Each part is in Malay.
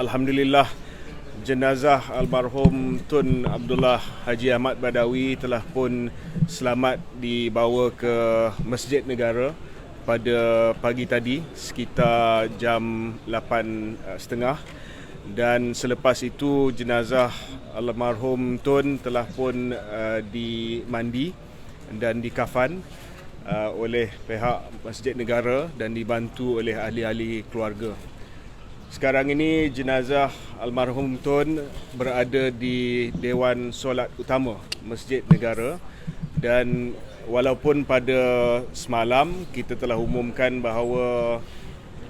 Alhamdulillah jenazah almarhum Tun Abdullah Haji Ahmad Badawi telah pun selamat dibawa ke Masjid Negara pada pagi tadi sekitar jam 8.30 dan selepas itu jenazah almarhum Tun telah pun uh, dimandi dan dikafan uh, oleh pihak Masjid Negara dan dibantu oleh ahli-ahli keluarga. Sekarang ini jenazah almarhum Tun berada di Dewan Solat Utama Masjid Negara. Dan walaupun pada semalam kita telah umumkan bahawa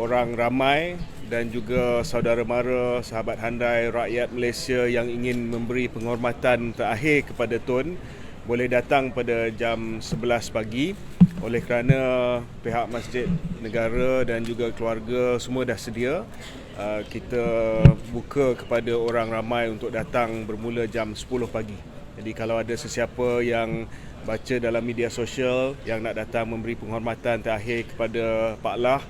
orang ramai dan juga saudara mara, sahabat handai, rakyat Malaysia yang ingin memberi penghormatan terakhir kepada Tun boleh datang pada jam 11 pagi oleh kerana pihak Masjid Negara dan juga keluarga semua dah sedia uh, kita buka kepada orang ramai untuk datang bermula jam 10 pagi. Jadi kalau ada sesiapa yang baca dalam media sosial yang nak datang memberi penghormatan terakhir kepada Pak Lah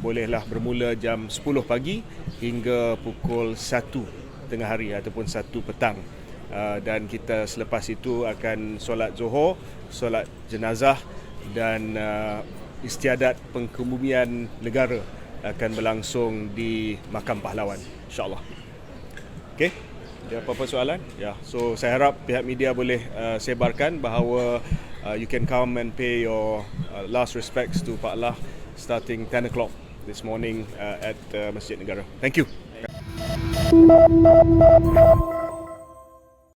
bolehlah bermula jam 10 pagi hingga pukul 1 tengah hari ataupun 1 petang. Uh, dan kita selepas itu akan solat Zuhur, solat jenazah dan uh, istiadat pengkebumian negara akan berlangsung di Makam Pahlawan insyaallah. Okey. Ada apa-apa soalan? Ya. So saya harap pihak media boleh uh, sebarkan bahawa uh, you can come and pay your uh, last respects to Pak Lah starting 10 o'clock this morning uh, at uh, Masjid Negara. Thank you.